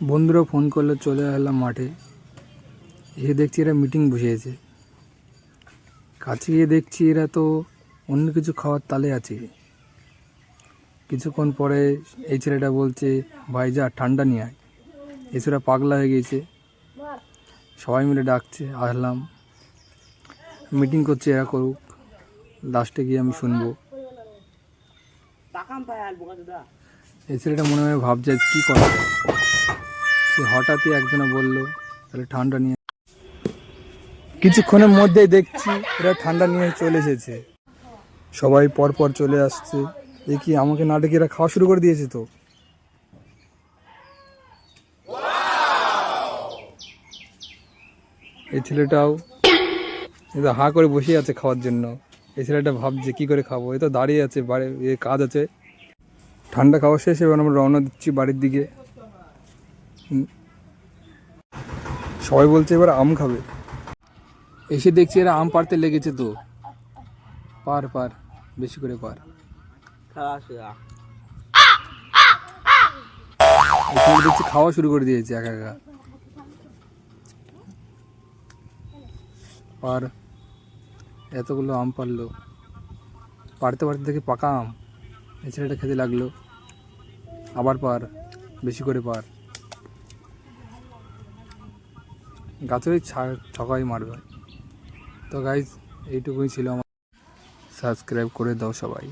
বন্ধুরা ফোন করলে চলে এলাম মাঠে। এসে দেখছি এরা মিটিং বসিয়েছে। কাছে গিয়ে দেখছি এরা তো অন্য কিছু খাওয়ার তালে আছে। কিছুক্ষণ পরে এই ছেলেটা বলছে ভাই যা ঠান্ডা নিয়ে আয়। এছাড়া পাগলা হয়ে গিয়েছে। সবাই মিলে ডাকছে আসলাম। মিটিং করছে এরা করুক। লাস্টে গিয়ে আমি শুনব। এই ছেলেটা মনে হয় ভাবছে কী করা যায়? সে হঠাৎই একজনে বলল, তাহলে ঠান্ডা নিয়ে কিছুক্ষণের মধ্যেই দেখছি এরা ঠান্ডা নিয়ে চলে এসেছে। সবাই পর পর চলে আসছে। দেখি আমাকে না ডেকে এরা খাওয়া শুরু করে দিয়েছে তো। এই ছেলেটাও এ তো হাঁ করে বসে আছে খাওয়ার জন্য। এই ছেলেটা ভাবছে, কি করে খাব? এ তো দাঁড়িয়ে আছে, বাড়ি, এ কাজ আছে। ঠান্ডা খাওয়া শেষ, এবার আমরা রওনা দিচ্ছি বাড়ির দিকে। সবাই বলছে এবার আম খাবে। এসে দেখছি এরা আম পাড়তে লেগেছে তো। পার পার, বেশি করে পার। দেখছি খাওয়া শুরু করে দিয়েছে একা একা। পার, এতগুলো আম পারল পারতে পারতে দেখি পাকা আম। এই ছেলেটা খেতে লাগল। আবার পার, বেশি করে পার। গাছের ওই ছকাই মারবে। তো গাইজ এইটুকুই ছিল আমার। সাবস্ক্রাইব করে দাও সবাই।